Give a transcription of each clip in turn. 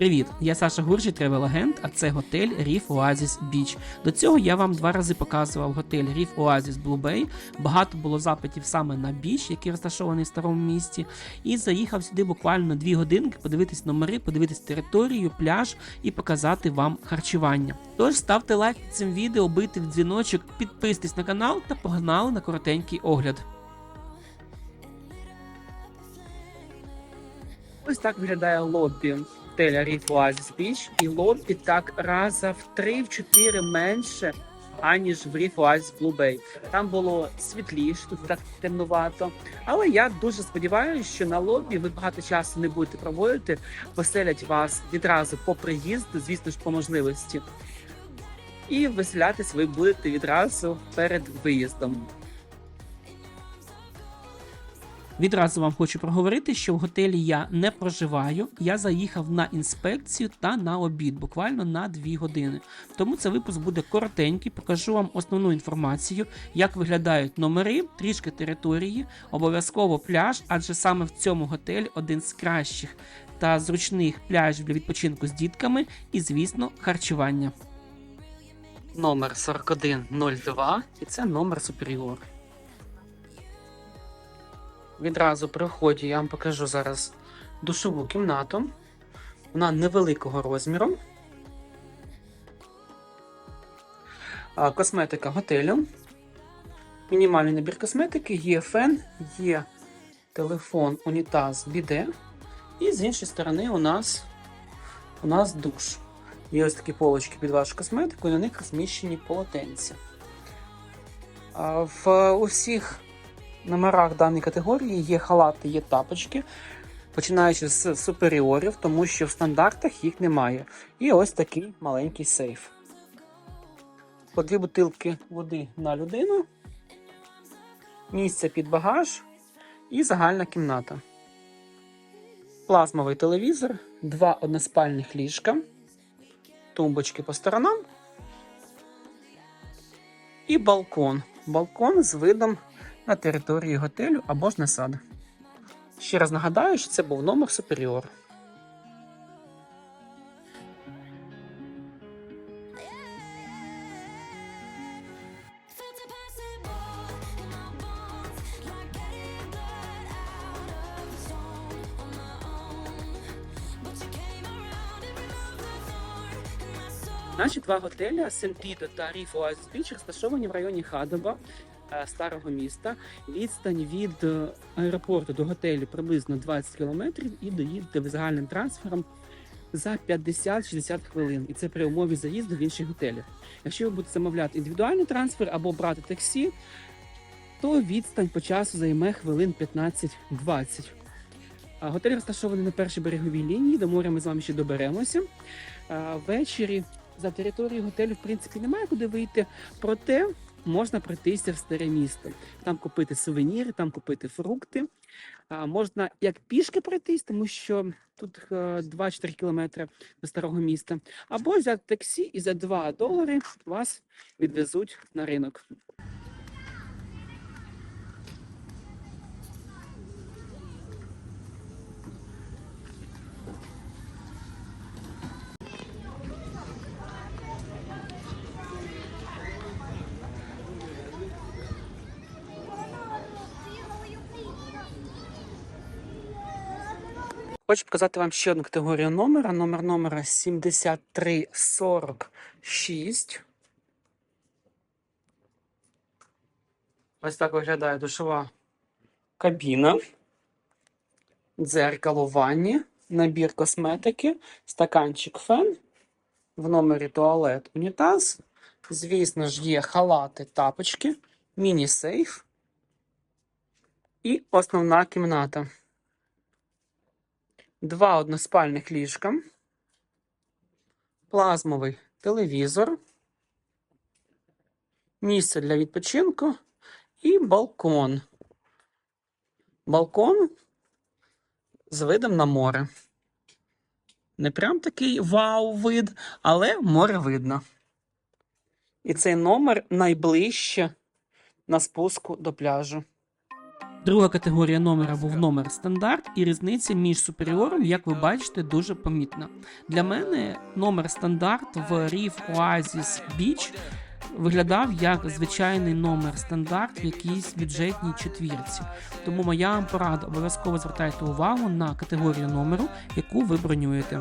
Привіт, я Саша Гуржі, тревел-агент, а це готель Reef Oasis Beach. До цього я вам два рази показував готель Reef Oasis Blue Bay. Багато було запитів саме на біч, який розташований в старому місті. І заїхав сюди буквально дві годинки подивитись номери, подивитись територію, пляж і показати вам харчування. Тож ставте лайк цим відео, бити в дзвіночок, підписуйтесь на канал та погнали на коротенький огляд. Ось так виглядає лобі Reef Oasis Beach. І лобі так раза в 3-4 менше, аніж в Reef Oasis Blue Там було світліше, тут так темнувато. Але я дуже сподіваюся, що на лобі ви багато часу не будете проводити, поселять вас відразу по приїзду, звісно ж, по можливості. І виселятись ви будете відразу перед виїздом. Відразу вам хочу проговорити, що в готелі я не проживаю. Я заїхав на інспекцію та на обід, буквально на 2 години. Тому цей випуск буде коротенький. Покажу вам основну інформацію, як виглядають номери, трішки території, обов'язково пляж, адже саме в цьому готелі один з кращих та зручних пляжів для відпочинку з дітками і, звісно, харчування. Номер 4102 і це номер Суперіор. Відразу при вході я вам покажу зараз душову кімнату. Вона невеликого розміру. Косметика готелю. Мінімальний набір косметики, є фен, є телефон, унітаз, біде. І з іншої сторони у нас, у нас душ. Є ось такі полочки під вашу косметику, і на них розміщені полотенця. В усіх номерах даної категорії є халати, є тапочки, починаючи з суперіорів, тому що в стандартах їх немає. І ось такий маленький сейф. По дві бутилки води на людину, місце під багаж і загальна кімната. Плазмовий телевізор, два односпальних ліжка, тумбочки по сторонам і балкон. Балкон з видом на території готелю або ж на сад. Ще раз нагадаю, що це був номер Суперіор. Наші два готелі Сент-Тіто та Reef Oasis Beach розташовані в районі Хадоба, е, старого міста. Відстань від е, аеропорту до готелю приблизно 20 кілометрів і доїдете загальним трансфером за 50-60 хвилин. І це при умові заїзду в інші готелі. Якщо ви будете замовляти індивідуальний трансфер або брати таксі, то відстань по часу займе хвилин 15-20. Готель розташований на першій береговій лінії, до моря ми з вами ще доберемося. Ввечері за територією готелю, в принципі, немає куди вийти. Проте можна пройтися в старе місто. Там купити сувеніри, там купити фрукти. А, Можна як пішки пройтись, тому що тут е, 2-4 кілометри до старого міста. Або взяти таксі і за 2 долари вас відвезуть на ринок. Хочу показати вам ще одну категорію номера. Номер номера 7346. Ось так виглядає душова кабіна. Дзеркало ванні, набір косметики, стаканчик фен. В номері туалет, унітаз. Звісно ж, є халати, тапочки, міні-сейф і основна кімната. Два односпальних ліжка, плазмовий телевізор, місце для відпочинку і балкон. Балкон з видом на море. Не прям такий вау-вид, але море видно. І цей номер найближче на спуску до пляжу. Друга категорія номера був номер стандарт, і різниця між суперіором, як ви бачите, дуже помітна. Для мене номер стандарт в Reef Oasis Beach виглядав як звичайний номер стандарт в якійсь бюджетній четвірці. Тому моя порада обов'язково звертайте увагу на категорію номеру, яку ви бронюєте.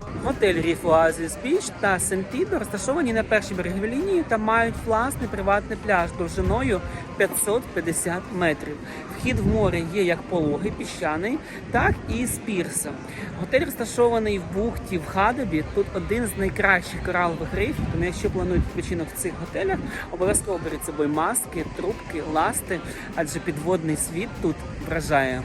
Готель Reef Oasis Beach та Сентідо розташовані на першій береговій лінії та мають власний приватний пляж довжиною 550 метрів. Вхід в море є як пологий, піщаний, так і з пірсом. Готель розташований в бухті в Хадобі. Тут один з найкращих коралових рифів. Тому якщо планують відпочинок в цих готелях, обов'язково беріть з собою маски, трубки, ласти, адже підводний світ тут вражає.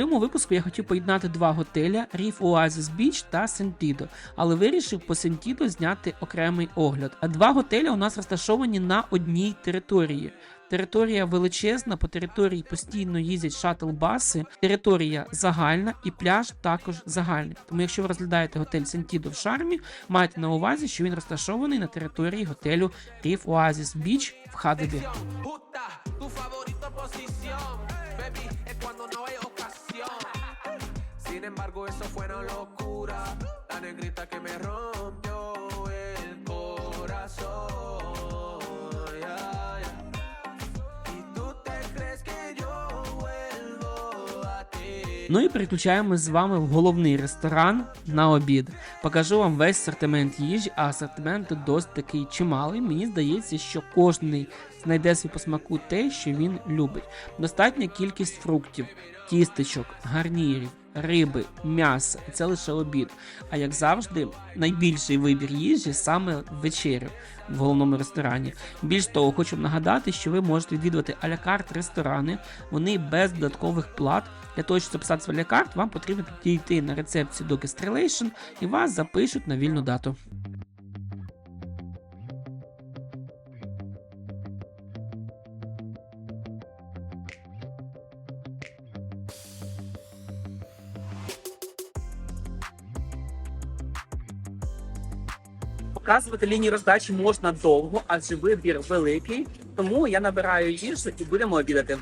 Цьому випуску я хотів поєднати два готеля Reef Oasis Beach та Sentido, але вирішив по Sentido зняти окремий огляд. А два готеля у нас розташовані на одній території. Територія величезна, по території постійно їздять шатл-баси, територія загальна і пляж також загальний. Тому якщо ви розглядаєте готель Sentido в Шармі, майте на увазі, що він розташований на території готелю Reef Oasis Beach в Хадебі. Sin embargo, eso fue una locura. La negrita que me rompió el corazón. Yeah, yeah. Y tú te crees que yo vuelvo a ti. Ну і переключаємось з вами в головний ресторан на обід. Покажу вам весь асортимент їжі, а асортимент досить такий чималий. Мені здається, що кожний знайде собі по смаку те, що він любить. Достатня кількість фруктів, тістечок, гарнірів. Риби, м'яса, це лише обід. А як завжди, найбільший вибір їжі саме вечерю в головному ресторані. Більш того, хочу нагадати, що ви можете відвідувати алякарт ресторани. Вони без додаткових плат. Для того, щоб записатися в алякарт, вам потрібно підійти на рецепцію до Guest і вас запишуть на вільну дату. Показувати лінії роздачі можна довго, адже вибір великий. Тому я набираю їжу і будемо обідати.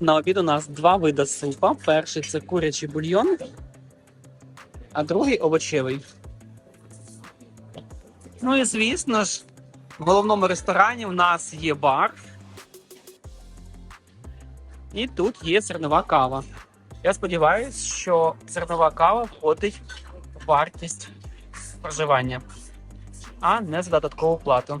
На обід у нас два види супа. Перший це курячий бульйон, а другий овочевий. Ну і звісно ж, в головному ресторані у нас є бар. І тут є зернова кава. Я сподіваюся, що зернова кава входить в вартість проживання, а не за додаткову плату.